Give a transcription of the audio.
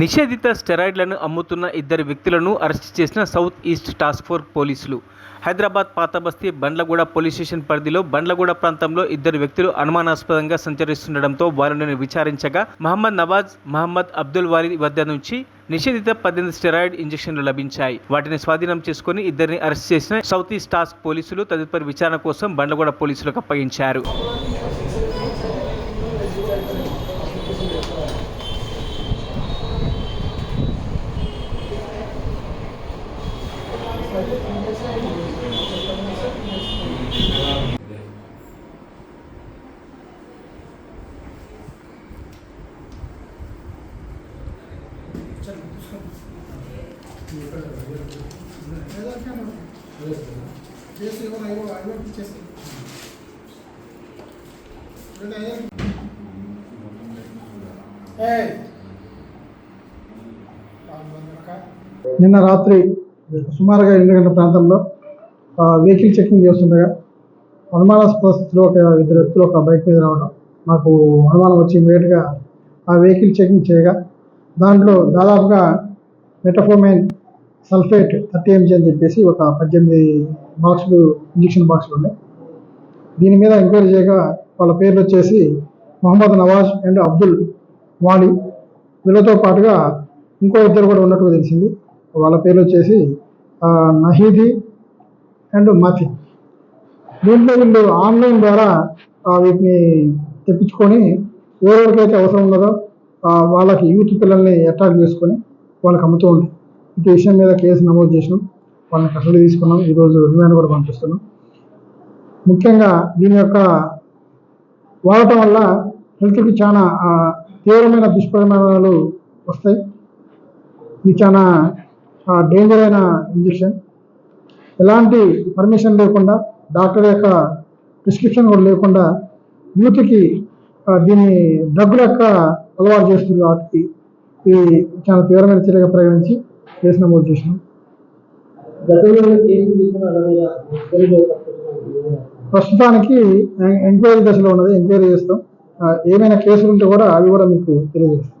నిషేధిత స్టెరాయిడ్లను అమ్ముతున్న ఇద్దరు వ్యక్తులను అరెస్ట్ చేసిన సౌత్ ఈస్ట్ టాస్క్ ఫోర్స్ పోలీసులు. హైదరాబాద్ పాతబస్తీ బండ్లగూడ పోలీస్ స్టేషన్ పరిధిలో బండ్లగూడ ప్రాంతంలో ఇద్దరు వ్యక్తులు అనుమానాస్పదంగా సంచరిస్తుండటంతో వారిని విచారించగా మహమ్మద్ నవాజ్ మహమ్మద్ అబ్దుల్ వారి వద్ద నుంచి నిషేధిత పద్దెనిమిది స్టెరాయిడ్ ఇంజెక్షన్లు లభించాయి. వాటిని స్వాధీనం చేసుకుని ఇద్దరిని అరెస్ట్ చేసిన సౌత్ ఈస్ట్ టాస్క్ పోలీసులు తదుపరి విచారణ కోసం బండ్లగూడ పోలీసులకు అప్పగించారు. చేసి ఇవ్వను ఇవ్వాలి అయ్యో చేసి నిన్న రాత్రి సుమారుగా ఎనిమిది గంటల ప్రాంతంలో ఆ, వెహికల్ చెకింగ్ చేస్తుండగా అనుమానాస్పద స్థితిలో ఒక ఇద్దరు వ్యక్తులు ఒక బైక్ మీద రావడం మాకు అనుమానం వచ్చి ఇమీడియట్గా ఆ వెహికల్ చెకింగ్ చేయగా దాంట్లో దాదాపుగా మెటఫోమైన్ సల్ఫేట్ థర్టీ ఎంజీ అని చెప్పేసి ఒక పద్దెనిమిది బాక్సులు ఇంజక్షన్ బాక్సులు ఉన్నాయి. దీని మీద ఎంక్వైరీ చేయగా వాళ్ళ పేర్లు వచ్చేసి మొహమ్మద్ నవాజ్ అండ్ అబ్దుల్ వాణి. వీళ్ళతో పాటుగా ఇంకో ఇద్దరు కూడా ఉన్నట్టుగా తెలిసింది. వాళ్ళ పేర్లు వచ్చేసి నహీది అండ్ మతి. దీంట్లో వీళ్ళు ఆన్లైన్ ద్వారా వీటిని తెప్పించుకొని ఎవరెవరికైతే అవసరం ఉన్నదో వాళ్ళకి యూత్ పిల్లల్ని అట్రాక్ట్ చేసుకొని వాళ్ళకి అమ్ముతూ ఉంటారు ఇటు విషయం మీద కేసు నమోదు చేసినాం. వాళ్ళని కస్టడీ తీసుకున్నాం. ఈరోజు రిమాండ్ కూడా పంపిస్తున్నాం. ముఖ్యంగా దీని యొక్క వాడటం వల్ల హెల్త్కి చాలా తీవ్రమైన దుష్పరిణామాలు వస్తాయి. ఇది చాలా డేంజర్ అయిన ఇంజెక్షన్. ఎలాంటి పర్మిషన్ లేకుండా డాక్టర్ యొక్క ప్రిస్క్రిప్షన్ కూడా లేకుండా యూత్కి దీని డ్రగ్గుల యొక్క అలవాటు చేస్తుంది కాబట్టి ఇది చాలా తీవ్రమైన చర్యగా పరిగణించి కేసు నమోదు చేసినాం. ప్రస్తుతానికి ఎంక్వైరీ దశలో ఉన్నది. ఎంక్వైరీ చేస్తాం. ఏమైనా కేసులు ఉంటే కూడా అవి కూడా మీకు తెలియజేస్తాం.